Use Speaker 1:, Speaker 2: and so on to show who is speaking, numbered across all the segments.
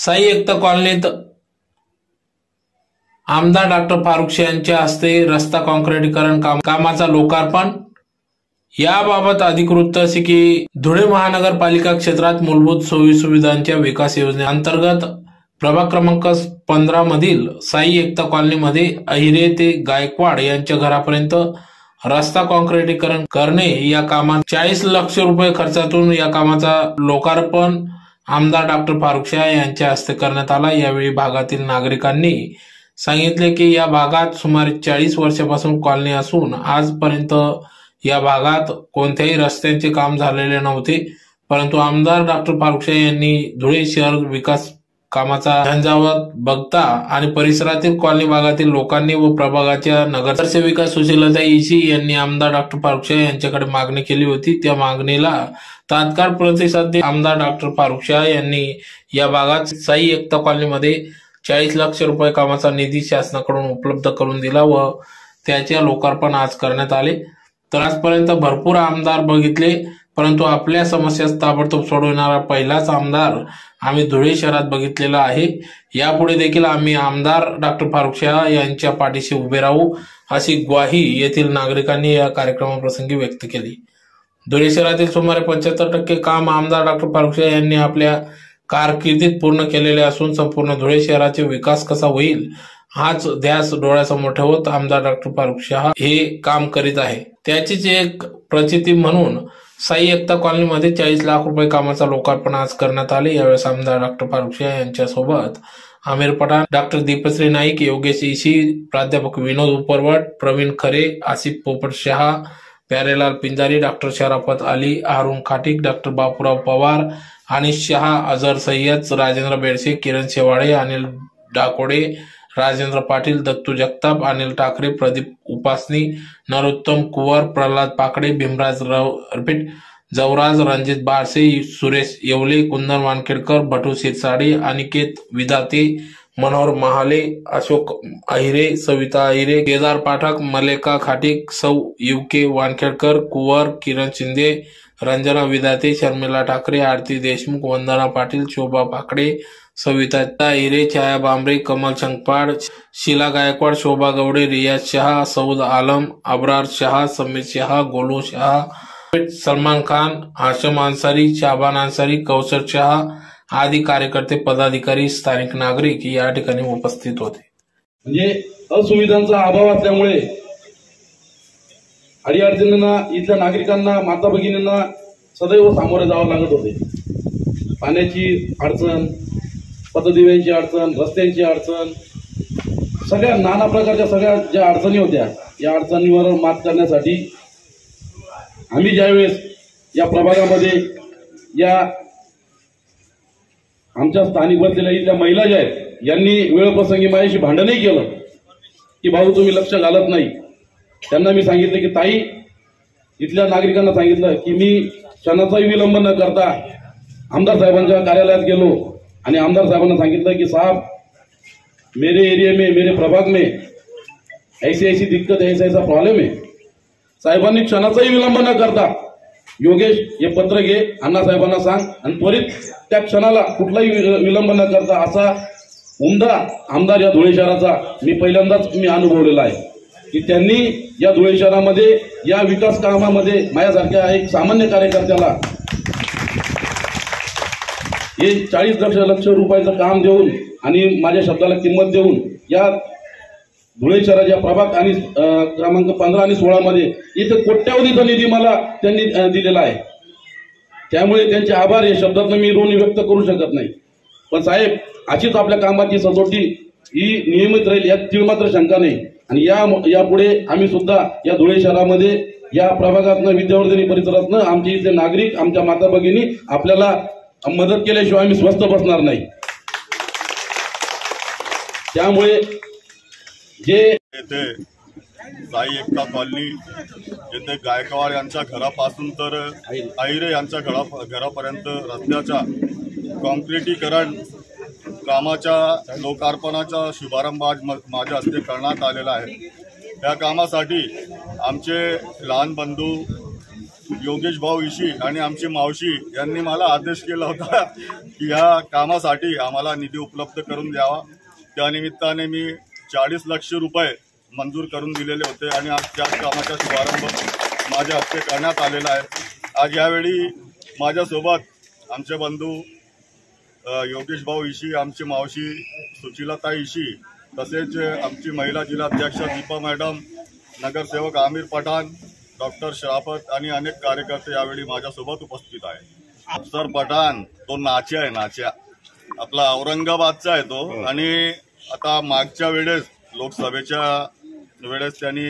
Speaker 1: साई एकता कॉलनीत आमदार डॉक्टर फारुख यांच्या हस्ते रस्ता काँक्रिटीकरण काम कामाचा लोकार्पण. याबाबत अधिकृत असे की धुळे महानगरपालिका क्षेत्रात मूलभूत सोयी सुविधांच्या विकास योजनेअंतर्गत प्रभाग क्रमांक पंधरा मधील साई एकता कॉलनीमध्ये अहिरे ते गायकवाड यांच्या घरापर्यंत रस्ता कॉन्क्रिटीकरण करणे या कामात चाळीस लक्ष रुपये खर्चातून या कामाचा लोकार्पण. आमदार डॉक्टर फारुख शाह यांच्या हस्ते करण्यात आला. यावेळी भागातील नागरिकांनी सांगितले की या भागात सुमारे चाळीस वर्षापासून कॉलनी असून आजपर्यंत या भागात कोणत्याही रस्त्यांचे काम झालेले नव्हते. परंतु आमदार डॉक्टर फारुख शाह यांनी धुळे शहर विकास कामाचा झंझावत बघता आणि परिसरातील कॉलनी भागातील लोकांनी व प्रभागाच्या नगरसेविका सुशीलता इशी यांनी आमदार डॉक्टर फारुख शाह यांच्याकडे मागणी केली होती. त्या मागणीला तात्काळ प्रतिसाद देत आमदार डॉक्टर फारुख शाह यांनी या भागात साई एकता कॉलनीमध्ये चाळीस लक्ष रुपये कामाचा निधी शासनाकडून उपलब्ध करून दिला व त्याचे लोकार्पण आज करण्यात आले. तर आजपर्यंत भरपूर आमदार बघितले. परंतु आपल्या समस्या ताबडतोब सोडवणारा पहिलाच आमदार आम्ही धुळे शहरात बघितलेला आहे. यापुढे देखील आम्ही आमदार डॉक्टर फारुख शाह यांच्या पाठीशी उभे राहू अशी ग्वाही येथील नागरिकांनी या कार्यक्रमाप्रसंगी व्यक्त केली. धुळे शहरातील सुमारे पंच्याहत्तर टक्के काम आमदार डॉक्टर फारुख शाह यांनी आपल्या कारकिर्दीत पूर्ण केलेले असून संपूर्ण धुळे शहराचे विकास कसा होईल हाच ध्यास डोळ्यासमोर ठेवत आमदार डॉक्टर फारुख शाह हे काम करीत आहे. त्याचीच एक प्रचिती म्हणून साई एकता कॉलनीमध्ये चाळीस लाख रुपये कामाचा लोकार्पण आज करण्यात आले. यावेळेस आमदार डॉक्टर फारुख शाह यांच्यासोबत आमिर पठाण डॉक्टर दीपश्री नाईक योगेश इशी प्राध्यापक विनोद उपरवट प्रवीण खरे आसिफ पोपट शहा प्यारेलाल पिंजारी डॉक्टर शराफत अली हारून खाटिक डॉक्टर बापूराव पवार अनिश शहा अझर सय्यद राजेंद्र बेडसे किरण शेवाळे अनिल डाकोडे राजेंद्र पाटील दत्तू जगताप अनिल ठाकरे प्रदीप उपासनी नरोत्तम कुवर प्रल्हाद पाकडे भीमराज रपीट जवराज रणजित बारसे सुरेश येवले कुंदन वानखेडकर भटू शिरसाडे अनिकेत विदाते मनोहर महाले अशोक अहिरे सविता अहिरे केदार पाठक मलेका खाटिक सौ युके वानखेडकर कुवर किरण शिंदे रंजना विदाते शर्मिला ठाकरे आरती देशमुख वंदना पाटील शोभा पाकडे सविता अहिरे छाया बांबरे कमल शंकपाड शीला गायकवाड शोभा गवडे रियाज शहा सौद आलम अबरार शहा समीर शहा गोलू शहा सलमान खान आशम अन्सारी शाबान अन्सारी कौसर शहा आदी कार्यकर्ते पदाधिकारी स्थानिक नागरिक या ठिकाणी उपस्थित होते.
Speaker 2: म्हणजे असुविधांचा अभाव असल्यामुळे अडीअडचणींना इथल्या नागरिकांना माता भगिनींना सदैव सामोरे जावं लागत होते. पाण्याची अडचण पतदिव्यांची अडचण रस्त्यांची अडचण सगळ्या नाना प्रकारच्या सगळ्या ज्या अडचणी होत्या या अडचणीवर मात करण्यासाठी आम्ही ज्यावेळेस या प्रभागामध्ये या आमच्या स्थानिक बसलेल्या इथल्या महिला ज्या आहेत यांनी वेळप्रसंगी माझ्याशी भांडणही केलं. की भाऊ तुम्ही लक्ष घालत नाही. त्यांना मी सांगितलं की ताई इथल्या नागरिकांना सांगितलं की मी क्षणाचाही विलंब न करता आमदार साहेबांच्या कार्यालयात गेलो. आणि आमदार साहेबांना सांगितलं की साहब मेरे एरिया में मेरे प्रभाग में ऐसी ऐसी दिक्कत ऐसा ऐसा प्रॉब्लेम आहे. साहेबांनी क्षणाचाही विलंब न करता योगेश हे पत्र घे अण्णासाहेबांना सांग. आणि त्वरित त्या क्षणाला कुठलाही विलंब न करता असा उमदा आमदार या धुळे शहराचा मी पहिल्यांदाच मी अनुभवलेला आहे. की त्यांनी या धुळे शहरामध्ये या विकास कामामध्ये माझ्यासारख्या एक सामान्य कार्यकर्त्याला हे चाळीस लक्ष लक्ष रुपयाचं काम देऊन आणि माझ्या शब्दाला किंमत देऊन या धुळे शहराच्या प्रभाग आणि क्रमांक पंधरा आणि सोळामध्ये इथं कोट्यावधीचा निधी मला त्यांनी दिलेला आहे. त्यामुळे त्यांचे आभार या शब्दातनं मी ऋण व्यक्त करू शकत नाही. पण साहेब अशीच आपल्या कामाची सचोटी ही नियमित राहील यात मात्र शंका नाही. आणि या यापुढे आम्ही सुद्धा या धुळे शहरामध्ये या प्रभागातनं विद्यावर्धिनी परिसरातनं आमचे इथले नागरिक आमच्या माता भगिनी आपल्याला मदत केल्याशिवाय आम्ही स्वस्त बसणार नाही. त्यामुळे जे
Speaker 3: येथे साई एकता कॉलनी येथे गायकवाड यांच्या घरापासून तर आहिरे यांच्या घरा घरापर्यंत रस्त्याच्या कॉन्क्रिटीकरण कामाच्या लोकार्पणाचा शुभारंभ आज माझ्या हस्ते करण्यात आलेला आहे. या कामासाठी आमचे लहान बंधू योगेश भाऊ इशी आणि आमची मावशी यांनी मला आदेश केला होता की या कामासाठी आम्हाला निधी उपलब्ध करून द्यावा. त्यानिमित्ताने मी चाळीस लक्ष रुपये मंजूर करून दिलेले होते आणि आज त्या कामाचा शुभारंभ माझ्या हस्ते करण्यात आलेला आहे. आज यावेळी माझ्यासोबत आमचे बंधू योगेश भाऊ इशी आमची मावशी सुचिलता इशी तसेच आमची महिला जिल्हाध्यक्ष दीपा मॅडम नगरसेवक आमिर पठाण डॉक्टर शराफत आणि अनेक कार्यकर्ते यावेळी माझ्यासोबत उपस्थित आहेत. अफसर पठाण तो नाच्या आहे नाच्या. आपला औरंगाबादचा आहे तो आणि आता मागच्या वेळेस लोकसभेच्या वेळेस त्यांनी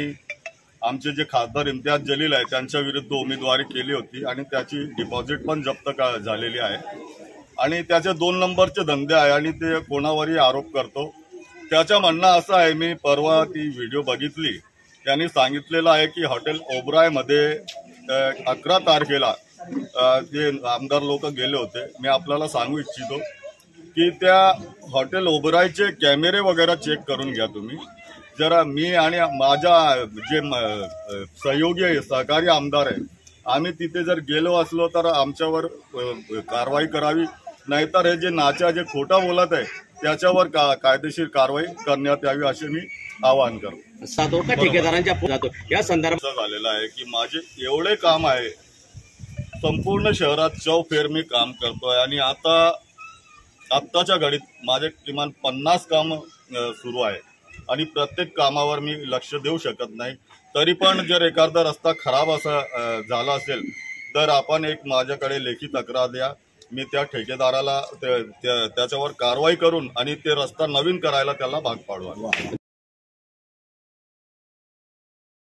Speaker 3: आमचे जे खासदार इम्तियाज जलील आहे त्यांच्या विरुद्ध उमेदवारी केली होती आणि त्याची डिपॉझिट पण जप्त का- झालेली आहे. आणि त्याचे दोन नंबरचे धंदे आहे आणि ते कोणावरही आरोप करतो. त्याचं म्हणणं असं आहे मी परवा ती व्हिडिओ बघितली. त्यांनी सांगितलेलं आहे की हॉटेल ओबरायमध्ये अकरा तारखेला जे आमदार लोक गेले होते मी आपल्याला सांगू इच्छितो की त्या हॉटेल ओबरायचे कॅमेरे वगैरे चेक करून घ्या तुम्ही. जरा मी आणि माझ्या जे सहयोगी आहे सहकारी आमदार आहे आम्ही तिथे जर गेलो असलो तर आमच्यावर कारवाई करावी. नाहीतर हे जे नाच्या जे खोटा बोलत आहे त्याच्यावर का कायदेशीर कारवाई करण्यात यावी असे मी आवाहन करतो.
Speaker 4: ठेकेदारांच्या जातो. या संदर्भात
Speaker 3: झालेलं आहे की माझे एवढे काम आहे संपूर्ण शहरात चौफेर मी काम करतोय आणि आता आत्ताच्या घडीत माझे किमान पन्नास काम सुरू आहे. आणि प्रत्येक कामावर मी लक्ष देऊ शकत नाही. तरी पण जर एखादा रस्ता खराब असा झाला असेल तर आपण एक माझ्याकडे लेखी तक्रार द्या. मी त्या ठेकेदाराला त्या- त्या- त्याच्यावर कारवाई करून आणि ते रस्ता नवीन करायला त्याला भाग पाडू.